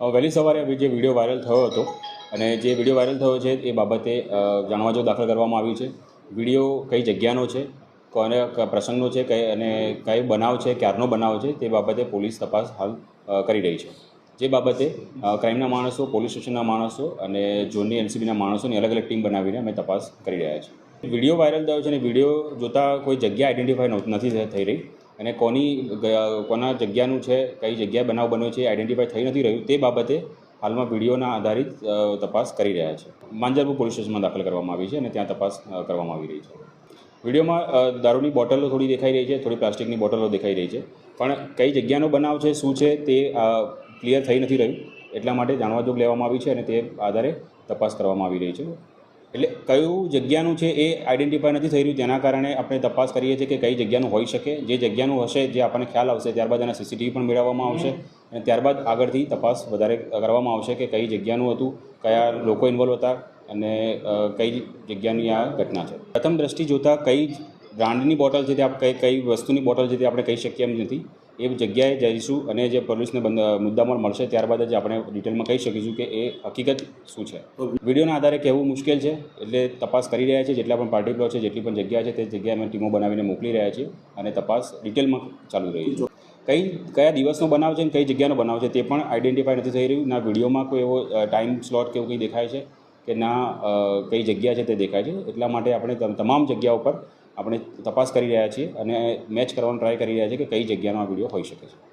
વહેલી સવારે જે વીડિયો વાયરલ થયો હતો અને જે વીડિયો વાયરલ થયો છે એ બાબતે જાણવા જો દાખલ કરવામાં આવ્યું છે. વીડિયો કઈ જગ્યાનો છે, કોને પ્રસંગનો છે, કઈ અને કઈ બનાવ છે, ક્યારનો બનાવ છે, તે બાબતે પોલીસ તપાસ હાલ કરી રહી છે. જે બાબતે ક્રાઇમના માણસો પોલીસ સ્ટેશનના માણસો અને ઝોનની એનસીબીના માણસોની અલગ અલગ ટીમ બનાવીને અમે તપાસ કરી રહ્યા છીએ. વીડિયો વાયરલ થયો છે અને વીડિયો જોતાં કોઈ જગ્યા આઈડેન્ટિફાય નથી થઈ રહી. અને કોની કોના જગ્યાનું છે, કઈ જગ્યાએ બનાવ બન્યો છે આઈડેન્ટિફાઈ થઈ નથી રહ્યું, તે બાબતે હાલમાં વિડીયોના આધારિત તપાસ કરી રહ્યા છે. માંજરપુર પોલીસ સ્ટેશનમાં દાખલ કરવામાં આવી છે અને ત્યાં તપાસ કરવામાં આવી રહી છે. વિડીયોમાં દારૂની બોટલો થોડી દેખાઈ રહી છે, થોડી પ્લાસ્ટિકની બોટલો દેખાઈ રહી છે, પણ કઈ જગ્યાનો બનાવ છે, શું છે તે ક્લિયર થઈ નથી રહ્યું, એટલા માટે જાણવા જોગ લેવામાં આવી છે અને તે આધારે તપાસ કરવામાં આવી રહી છે. એટલે કયું જગ્યાનું છે એ આઈડેન્ટિફાય નથી થઈ રહ્યું, તેના કારણે આપણે તપાસ કરીએ છીએ કે કઈ જગ્યાનું હોઈ શકે. જે જગ્યાનું હશે, જે આપણને ખ્યાલ આવશે, ત્યારબાદ એના સીસીટીવી પણ મેળવવામાં આવશે. અને ત્યારબાદ આગળથી તપાસ વધારે કરવામાં આવશે કે કઈ જગ્યાનું હતું, કયા લોકો ઇન્વોલ્વ હતા અને કઈ જગ્યાની આ ઘટના છે. પ્રથમ દ્રષ્ટિ જોતાં કઈ બ્રાન્ડની બોટલ છે તે આપણે કઈ કઈ વસ્તુની બોટલ છે તે આપણે કહી શકીએ એમ નથી. એ જગ્યાએ જઈશું અને જે પોલીસને મુદ્દામાલ મળશે, ત્યારબાદ જ આપણે ડિટેલમાં કહી શકીશું કે એ હકીકત શું છે. વિડીયોના આધારે કહેવું મુશ્કેલ છે, એટલે તપાસ કરી રહ્યા છે જેટલા પણ પાર્ટી પ્લોટ છે, જેટલી પણ જગ્યા છે, તે જગ્યાએ અમે ટીમો બનાવીને મોકલી રહ્યા છીએ અને તપાસ ડિટેલમાં ચાલુ રહી છે. કઈ, કયા દિવસનો બનાવ છે અને કઈ જગ્યાનો બનાવ છે તે પણ આઈડેન્ટિફાઈ નથી થઈ રહ્યું. ના વિડીયોમાં કોઈ એવો ટાઈમ સ્લોટ કે એવું કંઈ દેખાય છે કે ના કઈ જગ્યા છે તે દેખાય છે. એટલા માટે આપણે તમ- તમામ જગ્યા ઉપર આપણે તપાસ કરી રહ્યા છીએ અને મેચ કરવાનો ટ્રાય કરી રહ્યા છીએ કે કઈ જગ્યાનો આ વીડિયો હોઈ શકે છે.